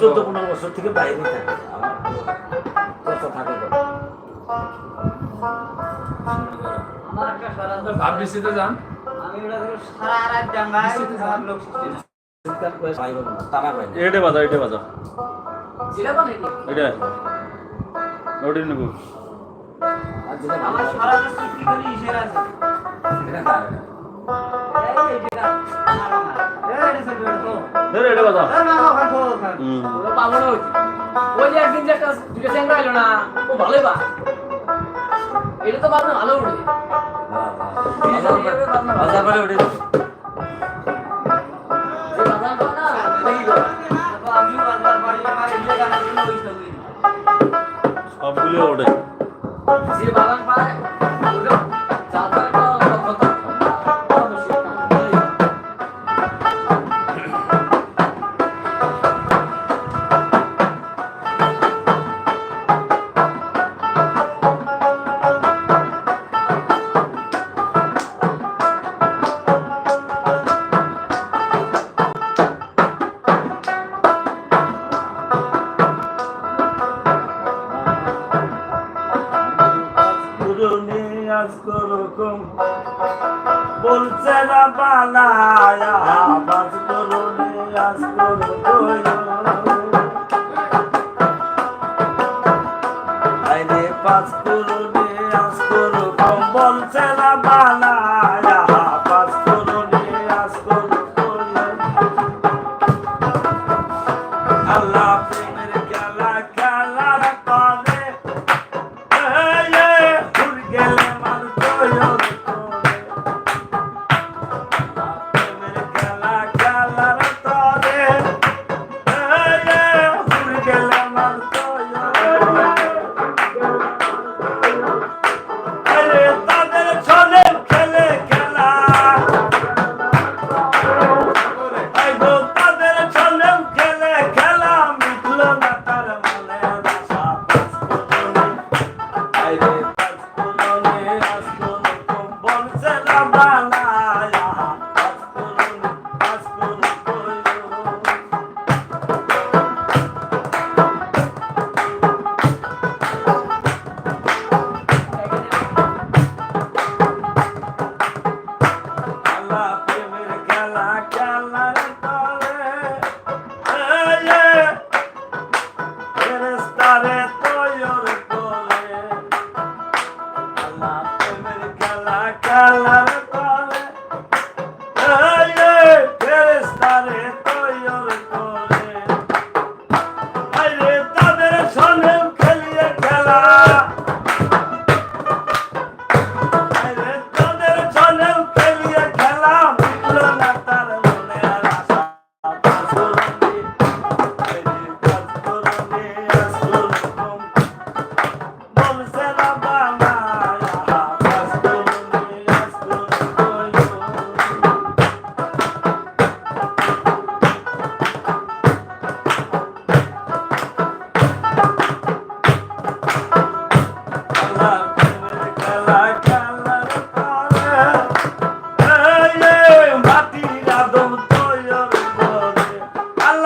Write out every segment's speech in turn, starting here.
চোদ্দ পনেরো বছর থেকে বাইরে থাকে আপনি শীতে যান এটা বাজাও এটা বাজাও। এটা। ওটা নেব। আমার সারা রাত কি ওই একদিন একটা দুটো চ্যাংরা না ও ভালোই বা এটা তো বাদনা ভালো উঠে বাজার করে উঠে সবগুলো ওঠে যে চলছে না বানায় বাস করুন আস করুন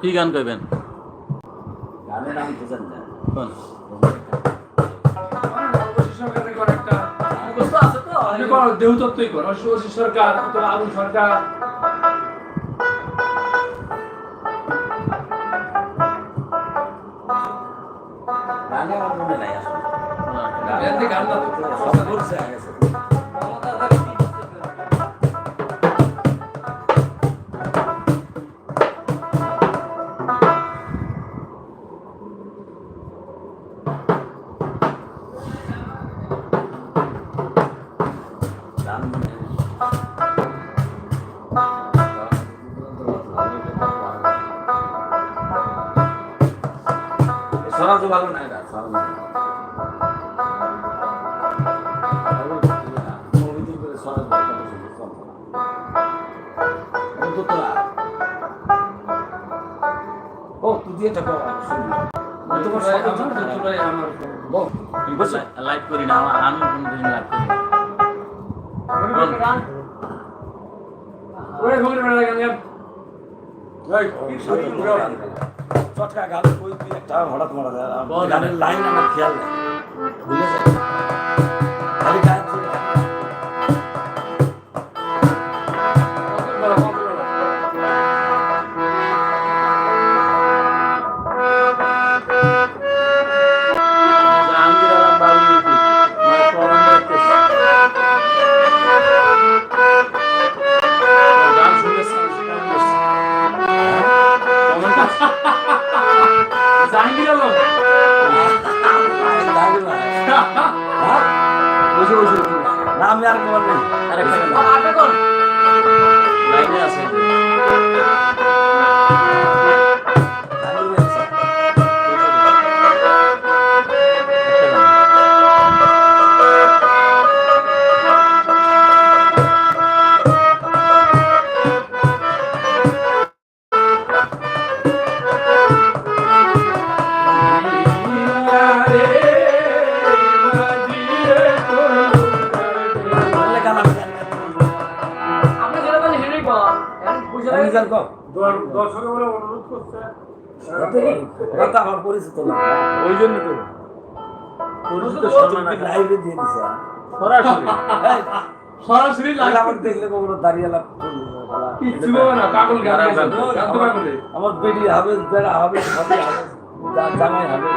কি গান কইবেন? গানের নাম তো জানি না কোন? তো দেহতত্ত্বই কর অশ্বশী সরকার আবুল সরকার। গানে আমার মনে নাই আসলে গান না তো। সব করছে থেকে। তো ভালো না এটা ও তুই দিয়ে টাকা তোমার দুটোরাই আমার বল। লাইভ করি না আমার আমি কোনদিন লাইভ করি না। ওরে বেড়া গান গান একটা হঠাৎ মারা যায় আর বল। গানের লাইন আমার খেয়াল নেই। ভুলে বসে বসে। না আমি আর বল নেই। আরেকটা লাইনে আছে। আমার পরিচিত না। ওই জন্য তো। পরিচিত লাইভে দিয়ে দিছে। সরাসরি। সরাসরি তাহলে দেখলে কখনো দাঁড়িয়ে লাভ আমার বেডি হবে বেড়া হবে জামাই হবে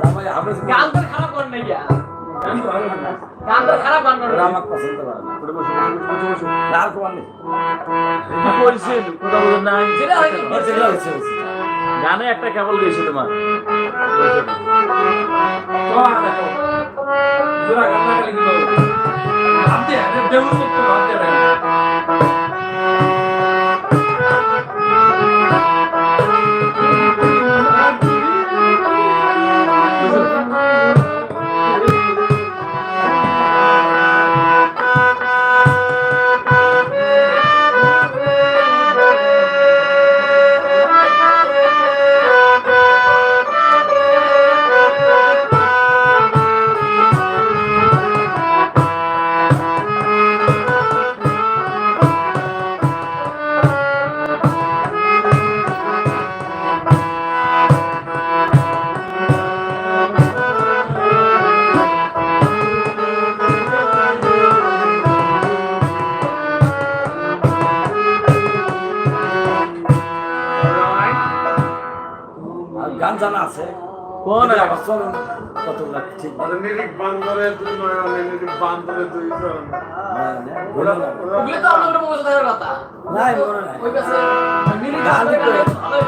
জামাই হবে খারাপ করেন না গান একটা কেবল দিয়েছে তোমার ভাবতে কোন? এটা আবার চলুন কতগুলা ঠিক মিরিক নিরিক বান্দরে দুই নয়ন নিরিক বান্দরে দুই জন ওগুলো তো আপনাদের মনে কথা। নাই মনে নাই। ওই কাছে মিলি গালি করে। ভালো